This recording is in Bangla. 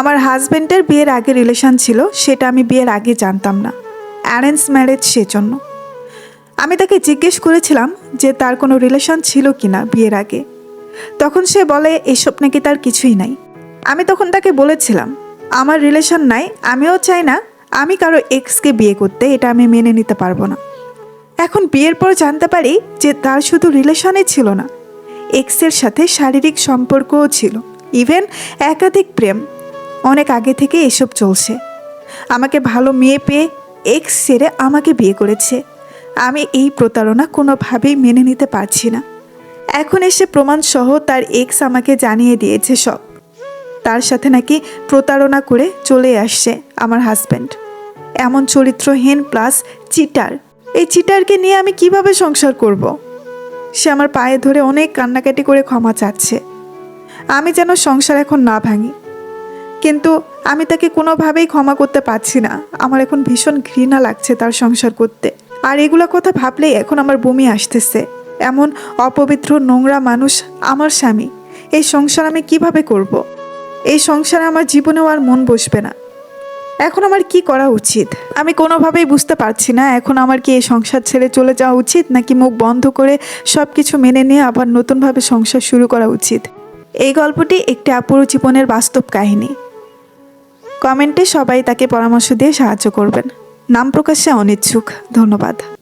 আমার হাজব্যান্ডের বিয়ের আগে রিলেশন ছিল, সেটা আমি বিয়ের আগে জানতাম না। অ্যারেঞ্জ ম্যারেজ সেজন্য। আমি তাকে জিজ্ঞেস করেছিলাম যে তার কোনো রিলেশন ছিল কি না বিয়ের আগে। তখন সে বলে, এসব নাকি তার কিছুই নাই। আমি তখন তাকে বলেছিলাম, আমার রিলেশন নাই, আমিও চাই না, আমি কারও এক্সকে বিয়ে করতে, এটা আমি মেনে নিতে পারব না। এখন বিয়ের পর জানতে পারি যে তার শুধু রিলেশনই ছিল না, এক্সের সাথে শারীরিক সম্পর্কও ছিল, ইভেন একাধিক প্রেম। অনেক আগে থেকে এসব চলছে। আমাকে ভালো মেয়ে পেয়ে এক্স সেরে আমাকে বিয়ে করেছে। আমি এই প্রতারণা কোনোভাবেই মেনে নিতে পারছি না। এখন এসে প্রমাণ সহ তার এক্স আমাকে জানিয়ে দিয়েছে সব। তার সাথে নাকি প্রতারণা করে চলে আসছে আমার হাজব্যান্ড এমন চরিত্রহীন প্লাস চিটার এই চিটারকে নিয়ে আমি কীভাবে সংসার করব। সে আমার পায়ে ধরে অনেক কান্নাকাটি করে ক্ষমা চাচ্ছে। আমি যেন সংসার এখন না ভাঙি। কিন্তু আমি তাকে কোনোভাবেই ক্ষমা করতে পারছি না। আমার এখন ভীষণ ঘৃণা লাগছে তার সংসার করতে। আর এগুলো কথা ভাবলেই এখন আমার বমি আসতেছে। এমন অপবিত্র নোংরা মানুষ আমার স্বামী। এই সংসার আমি কীভাবে করব। এই সংসারে আমার জীবনেও আর মন বসবে না। এখন আমার কি করা উচিত? আমি কোনোভাবেই বুঝতে পারছি না এখন আমার কি এই সংসার ছেড়ে চলে যাওয়া উচিত, নাকি মুখ বন্ধ করে সব কিছু মেনে নিয়ে আবার নতুনভাবে সংসার শুরু করা উচিত? এই গল্পটি একটি আপুর জীবনের বাস্তব কাহিনী। কমেন্টে সবাই তাকে পরামর্শ দিয়ে সাহায্য করবেন। নাম প্রকাশে অনিচ্ছুক। ধন্যবাদ।